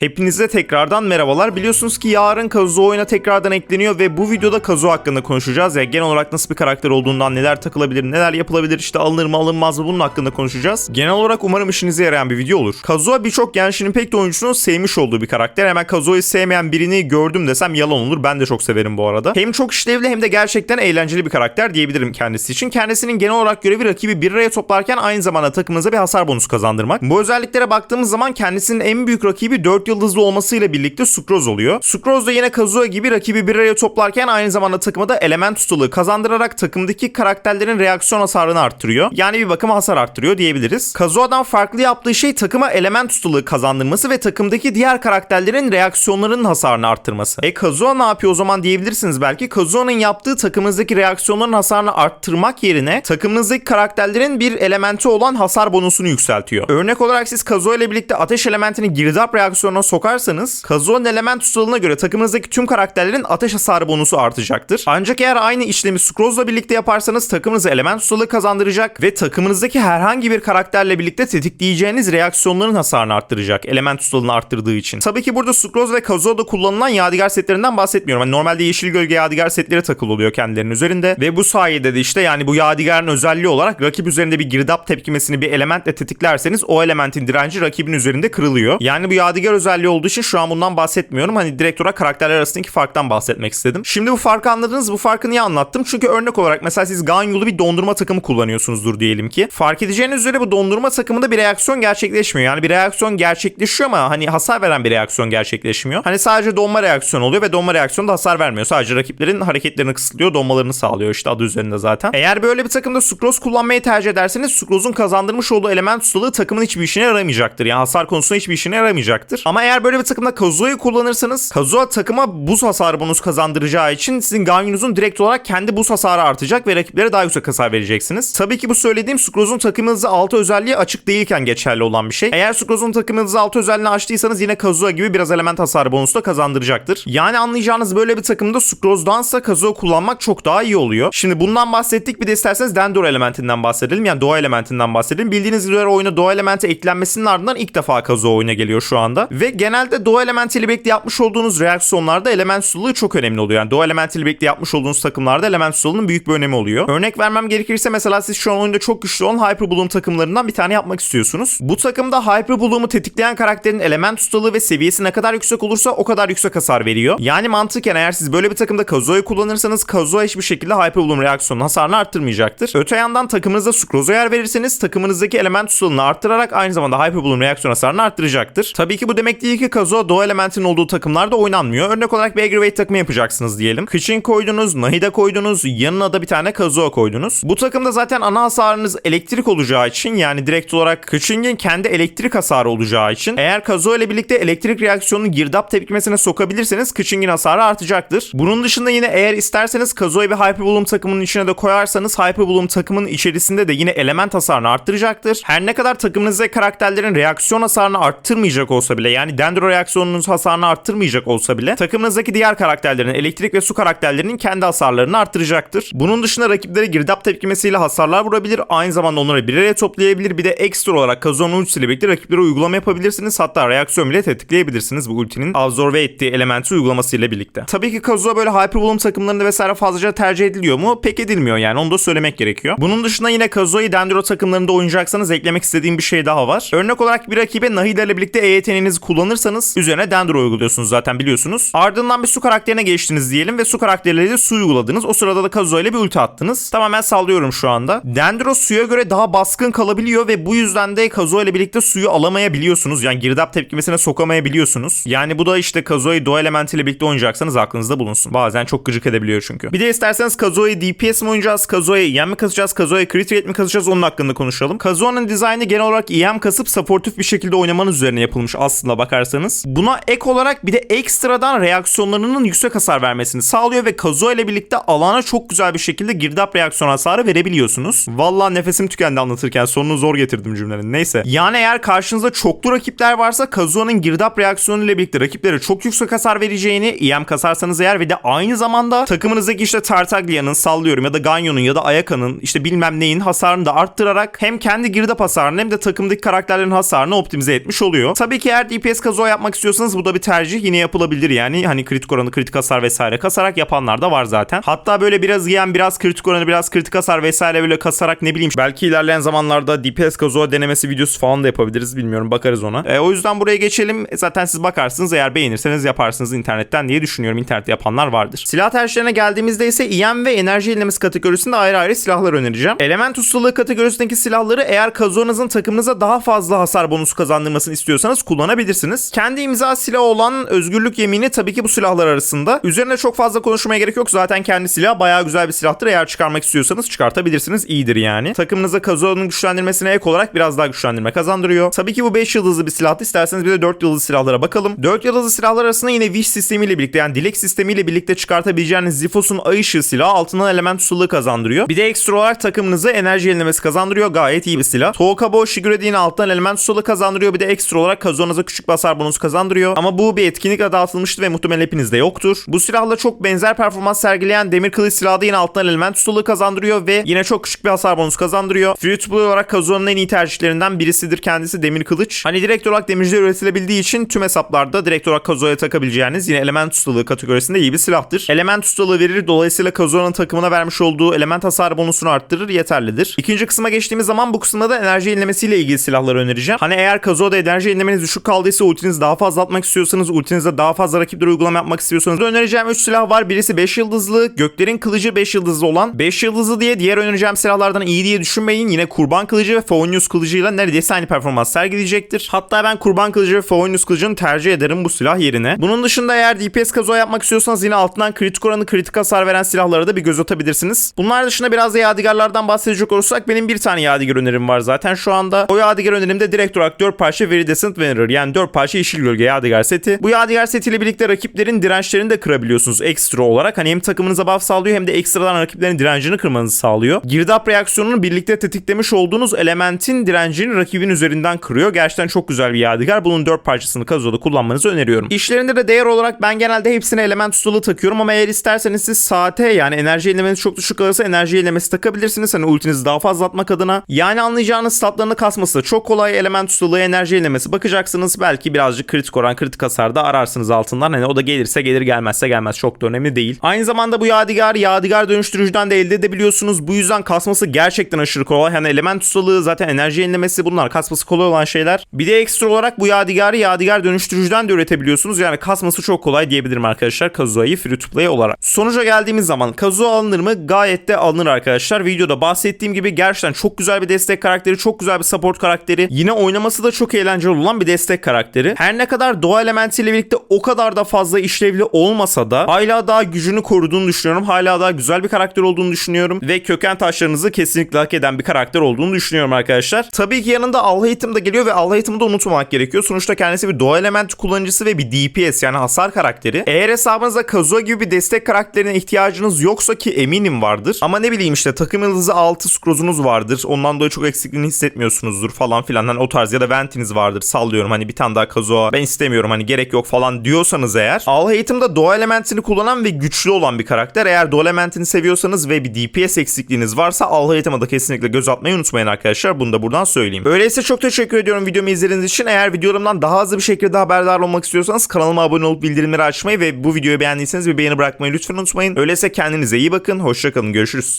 Hepinize tekrardan merhabalar. Biliyorsunuz ki yarın Kazuo oyuna tekrardan ekleniyor ve bu videoda Kazuo hakkında konuşacağız. Ya genel olarak nasıl bir karakter olduğundan, neler takılabilir, neler yapılabilir, işte alınır mı alınmaz mı bunun hakkında konuşacağız. Genel olarak umarım işinize yarayan bir video olur. Kazuo birçok Genshin Impact oyuncusunun sevmiş olduğu bir karakter. Hemen Kazuo'yu sevmeyen birini gördüm desem yalan olur. Ben de çok severim bu arada. Hem çok işlevli hem de gerçekten eğlenceli bir karakter diyebilirim kendisi için. Kendisinin genel olarak görevi rakibi bir araya toplarken aynı zamanda takımınıza bir hasar bonusu kazandırmak. Bu özelliklere baktığımız zaman kendisinin en büyük rakibi 4 yıldızlı olmasıyla birlikte Sucrose oluyor. Sucrose da yine Kazuo gibi rakibi bir araya toplarken aynı zamanda takıma da element ustalığı kazandırarak takımdaki karakterlerin reaksiyon hasarını arttırıyor. Yani bir bakıma hasar arttırıyor diyebiliriz. Kazuo'dan farklı yaptığı şey takıma element ustalığı kazandırması ve takımdaki diğer karakterlerin reaksiyonlarının hasarını arttırması. E Kazuo ne yapıyor o zaman diyebilirsiniz belki. Kazuo'nun yaptığı takımınızdaki reaksiyonların hasarını arttırmak yerine takımınızdaki karakterlerin bir elementi olan hasar bonusunu yükseltiyor. Örnek olarak siz Kazuo ile birlikte ateş elementini girdap reaksiyonuna sokarsanız Kazuo'nun element ustalığına göre takımınızdaki tüm karakterlerin ateş hasarı bonusu artacaktır. Ancak eğer aynı işlemi Sucrose'la birlikte yaparsanız takımınıza element ustalığı kazandıracak ve takımınızdaki herhangi bir karakterle birlikte tetikleyeceğiniz reaksiyonların hasarını arttıracak. Element ustalığını arttırdığı için. Tabii ki burada Sucrose ve Kazuo'da kullanılan yadigar setlerinden bahsetmiyorum. Hani normalde yeşil gölge yadigar setleri takılı oluyor kendilerinin üzerinde ve bu sayede de işte yani bu yadigarın özelliği olarak rakip üzerinde bir girdap tepkimesini bir elementle tetiklerseniz o elementin direnci rakibin üzerinde kırılıyor. Yani bu yadigar özelliği olduğu için şu an bundan bahsetmiyorum. Hani direkt olarak karakterler arasındaki farktan bahsetmek istedim. Şimdi bu farkı anladınız. Bu farkı niye anlattım? Çünkü örnek olarak mesela siz Ganyolu bir dondurma takımı kullanıyorsunuzdur diyelim ki. Fark edeceğiniz üzere bu dondurma takımında bir reaksiyon gerçekleşmiyor. Yani bir reaksiyon gerçekleşiyor ama hani hasar veren bir reaksiyon gerçekleşmiyor. Hani sadece donma reaksiyonu oluyor ve donma reaksiyonu da hasar vermiyor. Sadece rakiplerin hareketlerini kısıtlıyor, donmalarını sağlıyor işte adı üzerinde zaten. Eğer böyle bir takımda Sucrose kullanmayı tercih ederseniz Sucrose'un kazandırmış olduğu element ustalığı takımın hiçbir işine yaramayacaktır. Yani hasar konusunda hiçbir işine yaramayacaktır. Ama eğer böyle bir takımda Kazuo'yu kullanırsanız Kazuo takıma buz hasarı bonus kazandıracağı için sizin Ganyunuzun direkt olarak kendi buz hasarı artacak ve rakiplere daha yüksek hasar vereceksiniz. Tabii ki bu söylediğim Sucrose'un takımınızda altı özelliği açık değilken geçerli olan bir şey. Eğer Sucrose'un takımınızda altı özelliğini açtıysanız yine Kazuo gibi biraz element hasarı bonusu da kazandıracaktır. Yani anlayacağınız böyle bir takımda Sucrose'dansa Kazuo kullanmak çok daha iyi oluyor. Şimdi bundan bahsettik bir de isterseniz Dendro elementinden bahsedelim. Yani doğa elementinden bahsedelim. Bildiğiniz üzere oyuna doğa elementi eklenmesinin ardından ilk defa Kazuo oyuna geliyor şu anda. Ve genelde doğa elementiyle birlikte yapmış olduğunuz reaksiyonlarda element suluğu çok önemli oluyor. Yani doğa elementiyle birlikte yapmış olduğunuz takımlarda element suluğunun büyük bir önemi oluyor. Örnek vermem gerekirse mesela siz şu an oyunda çok güçlü olan Hyper takımlarından bir tane yapmak istiyorsunuz. Bu takımda Hyper tetikleyen karakterin element ustalığı ve seviyesi ne kadar yüksek olursa o kadar yüksek hasar veriyor. Yani mantıken eğer siz böyle bir takımda Kazuo'yu kullanırsanız Kazuo hiçbir şekilde Hyper Bloom reaksiyonun hasarını arttırmayacaktır. Öte yandan takımınızda Sucrose'a yer verirseniz takımınızdaki element ustalığını arttırarak aynı zamanda Hyper reaksiyon hasarını arttıracaktır. Tabii ki bu demek değil ki Kazuo doğa elementinin olduğu takımlarda oynanmıyor. Örnek olarak bir Aggravate takımı yapacaksınız diyelim. Kışın koydunuz, Nahida koydunuz, yanına da bir tane Kazuo koydunuz. Bu takımda zaten ana hasarınız elektrik olacağı için yani direkt olarak Kışing'in kendi elektrik hasarı olacağı için eğer Kazuo ile birlikte elektrik reaksiyonunu girdap tepkimesine sokabilirseniz Kışing'in hasarı artacaktır. Bunun dışında yine eğer isterseniz Kazuo'yu bir Hyper Bloom takımının içine de koyarsanız Hyper Bloom takımının içerisinde de yine element hasarını arttıracaktır. Her ne kadar takımınızdaki karakterlerin reaksiyon hasarını arttırmayacak olsa bile yani Dendro reaksiyonunuz hasarını arttırmayacak olsa bile takımınızdaki diğer karakterlerin elektrik ve su karakterlerinin kendi hasarlarını arttıracaktır. Bunun dışında rakiplere girdap tepkimesiyle hasarlar vurabilir. Aynı zamanda onları bir araya toplayabilir. Bir de ekstra olarak Kazuo'nun ultisiyle birlikte rakiplere uygulama yapabilirsiniz. Hatta reaksiyon bile tetikleyebilirsiniz bu ultinin absorbe ettiği elementi uygulamasıyla birlikte. Tabii ki Kazuo böyle Hyper takımlarında vesaire fazlaca tercih ediliyor mu? Pek edilmiyor yani onu da söylemek gerekiyor. Bunun dışında yine Kazuo'yu Dendro takımlarında oynayacaksanız eklemek istediğim bir şey daha var. Örnek olarak bir rakibe Nahida ile birlikte E yeteneğinizi kullanırsanız üzerine Dendro uyguluyorsunuz zaten biliyorsunuz. Ardından bir su karakterine geçtiniz diyelim ve su karakterleriyle su uyguladınız. O sırada da Kazuo ile bir ulti attınız. Tamamen sallıyorum şu anda. Dendro suya göre daha baskın kalabiliyor ve bu yüzden de Kazuo ile birlikte suyu alamayabiliyorsunuz. Yani girdap tepkimesine sokamayabiliyorsunuz. Yani bu da işte Kazuo'yu doğa elementiyle birlikte oynayacaksanız aklınızda bulunsun. Bazen çok gıcık edebiliyor çünkü. Bir de isterseniz Kazuo'yu DPS mi oynayacağız? Kazuo'yu EM mi kasacağız? Kazuo'yu crit rate mi kasacağız? Onun hakkında konuşalım. Kazuo'nun dizaynı genel olarak EM kasıp supportif bir şekilde oynamanız üzerine yapılmış aslında bakarsanız. Buna ek olarak bir de ekstradan reaksiyonlarının yüksek hasar vermesini sağlıyor ve Kazuo ile birlikte alana çok güzel bir şekilde girdap reaksiyon hasarı verebiliyorsunuz. Vallahi nefesim tükendi anlatırken sonunu zor getirdim cümlenin. Neyse. Yani eğer karşınızda çoklu rakipler varsa Kazuo'nun girdap reaksiyonu ile birlikte rakiplere çok yüksek hasar vereceğini EM kasarsanız eğer ve de aynı zamanda takımınızdaki işte Tartaglia'nın sallıyorum ya da Ganyo'nun ya da Ayaka'nın işte bilmem neyin hasarını da arttırarak hem kendi girdap hasarını hem de takımdaki karakterlerin hasarını optimize etmiş oluyor. Tabii ki eğer DPS DPS Kazuha yapmak istiyorsanız bu da bir tercih yine yapılabilir yani. Hani kritik oranı, kritik hasar vesaire kasarak yapanlar da var zaten. Hatta böyle biraz yiyen, biraz kritik oranı, biraz kritik hasar vesaire böyle kasarak ne bileyim belki ilerleyen zamanlarda DPS Kazuha denemesi videosu falan da yapabiliriz bilmiyorum bakarız ona. E, o yüzden buraya geçelim. E, zaten siz bakarsınız eğer beğenirseniz yaparsınız internetten diye düşünüyorum. İnternette yapanlar vardır. Silah tercihlerine geldiğimizde ise EM ve enerji yenilemesi kategorisinde ayrı ayrı silahlar önereceğim. Element ustalığı kategorisindeki silahları eğer Kazuha'nızın takımınıza daha fazla hasar bonusu kazandırmasını istiyorsanız kullanabilirsiniz. Kendi imza silahı olan özgürlük yemini tabii ki bu silahlar arasında. Üzerine çok fazla konuşmaya gerek yok. Zaten kendi silah bayağı güzel bir silahtır. Eğer çıkarmak istiyorsanız çıkartabilirsiniz. İyidir yani. Takımınıza Kazuha'nın güçlendirmesine ek olarak biraz daha güçlendirme kazandırıyor. Tabii ki bu 5 yıldızlı bir silahtı. İsterseniz bir de 4 yıldızlı silahlara bakalım. 4 yıldızlı silahlar arasında yine Wish sistemiyle birlikte yani dilek sistemiyle birlikte çıkartabileceğiniz Zifos'un ay ışığı silahı altından element ustalığı kazandırıyor. Bir de ekstra olarak takımınıza enerji yenilemesi kazandırıyor. Gayet iyi bir silah. Tookabo Shigure alttan element ustalığı kazandırıyor. Bir de ekstra olarak Kazuha'nıza küçük basar bonusu kazandırıyor. Ama bu bir etkinlikle dağıtılmıştı ve muhtemelen hepinizde yoktur. Bu silahla çok benzer performans sergileyen demir kılıç silahı da yine alttan element ustalığı kazandırıyor ve yine çok küçük bir hasar bonusu kazandırıyor. Free to play olarak Kazuha'nın en iyi tercihlerinden birisidir kendisi demir kılıç. Hani direkt olarak demirciler üretilebildiği için tüm hesaplarda direkt olarak Kazuha'ya takabileceğiniz yine element ustalığı kategorisinde iyi bir silahtır. Element ustalığı verir dolayısıyla Kazuha'nın takımına vermiş olduğu element hasar bonusunu arttırır yeterlidir. İkinci kısma geçtiğimiz zaman bu kısımda da enerji yenilemesiyle ilgili silahları önereceğim. Hani eğer Kazuha'da enerji yenilemeniz düşük kaldıysa ultinizi daha fazla atmak istiyorsanız ultinizde daha fazla rakiplere uygulama yapmak istiyorsanız önereceğim 3 silah var. Birisi 5 yıldızlı, Göklerin Kılıcı 5 yıldızlı olan. 5 yıldızlı diye diğer önereceğim silahlardan iyi diye düşünmeyin. Yine Kurban Kılıcı ve Favonius Kılıcı'yla neredeyse aynı performans sergileyecektir. Hatta ben Kurban Kılıcı ve Favonius Kılıcı'nı tercih ederim bu silah yerine. Bunun dışında eğer DPS Kazuha yapmak istiyorsanız yine altından kritik oranı kritik hasar veren silahlara da bir göz atabilirsiniz. Bunlar dışında biraz da yadigarlardan bahsedecek olursak benim bir tane yadigar önerim var zaten şu anda. O yadigar önerimde direkt olarak 4 parça Viridescent Venerer yani 4 parça yeşil gölge yadigar seti. Bu yadigar setiyle birlikte rakiplerin dirençlerini de kırabiliyorsunuz ekstra olarak. Hani hem takımınıza buff sağlıyor hem de ekstradan rakiplerin direncini kırmanızı sağlıyor. Girdap reaksiyonunu birlikte tetiklemiş olduğunuz elementin direncini rakibin üzerinden kırıyor. Gerçekten çok güzel bir yadigar. Bunun 4 parçasını Kazuo'da kullanmanızı öneriyorum. İşlerinde de değer olarak ben genelde hepsine element ustalığı takıyorum ama eğer isterseniz siz saate yani enerji elemeniz çok düşük kalırsa enerji elemesi takabilirsiniz. Hani ultinizi daha fazla atmak adına. Yani anlayacağınız statlarını kasması da çok kolay. Element ustalığı, enerji elemesi bakacaksınız. Belki birazcık kritik oran, kritik hasarda ararsınız altından. Hani o da gelirse gelir gelmezse gelmez. Çok da önemli değil. Aynı zamanda bu yadigar, yadigar dönüştürücüden de elde edebiliyorsunuz. Bu yüzden kasması gerçekten aşırı kolay. Hani element ustalığı zaten enerji yenilemesi bunlar kasması kolay olan şeyler. Bir de ekstra olarak bu yadigarı yadigar dönüştürücüden de üretebiliyorsunuz. Yani kasması çok kolay diyebilirim arkadaşlar Kazuha'yı free to play olarak. Sonuca geldiğimiz zaman Kazuha alınır mı? Gayet de alınır arkadaşlar. Videoda bahsettiğim gibi gerçekten çok güzel bir destek karakteri, çok güzel bir support karakteri. Yine oynaması da çok eğlenceli olan bir destek karakteri. Her ne kadar doğa elementiyle birlikte o kadar da fazla işlevli olmasa da hala daha gücünü koruduğunu düşünüyorum. Hala daha güzel bir karakter olduğunu düşünüyorum ve köken taşlarınızı kesinlikle hak eden bir karakter olduğunu düşünüyorum arkadaşlar. Tabii ki yanında Allah Eğitim de geliyor ve Allah de unutmamak gerekiyor. Sonuçta kendisi bir doğa element kullanıcısı ve bir DPS yani hasar karakteri. Eğer hesabınızda Kazuha gibi bir destek karakterine ihtiyacınız yoksa ki eminim vardır. Ama ne bileyim işte takım yıldızı 6 skrozunuz vardır. Ondan dolayı çok eksikliğini hissetmiyorsunuzdur falan filan. Hani o tarz ya da ventiniz vardır. Sallıyorum hani bir tane daha Kazuha ben istemiyorum hani gerek yok falan diyorsanız eğer. Allah Eğitim'de doğa elementini kullanan ve güçlü olan bir karakter. Eğer doğa elementini seviyorsanız ve bir DPS eksikliğiniz varsa Allah Eğitim'e da kesinlikle göz atmayı unutmayın arkadaşlar. Bunu da buradan söyleyeyim. Öyleyse çok teşekkür ediyorum videomu izlediğiniz için. Eğer videolarımdan daha hızlı bir şekilde haberdar olmak istiyorsanız kanalıma abone olup bildirimleri açmayı ve bu videoyu beğendiyseniz bir beğeni bırakmayı lütfen unutmayın. Öyleyse kendinize iyi bakın. Hoşçakalın. Görüşürüz.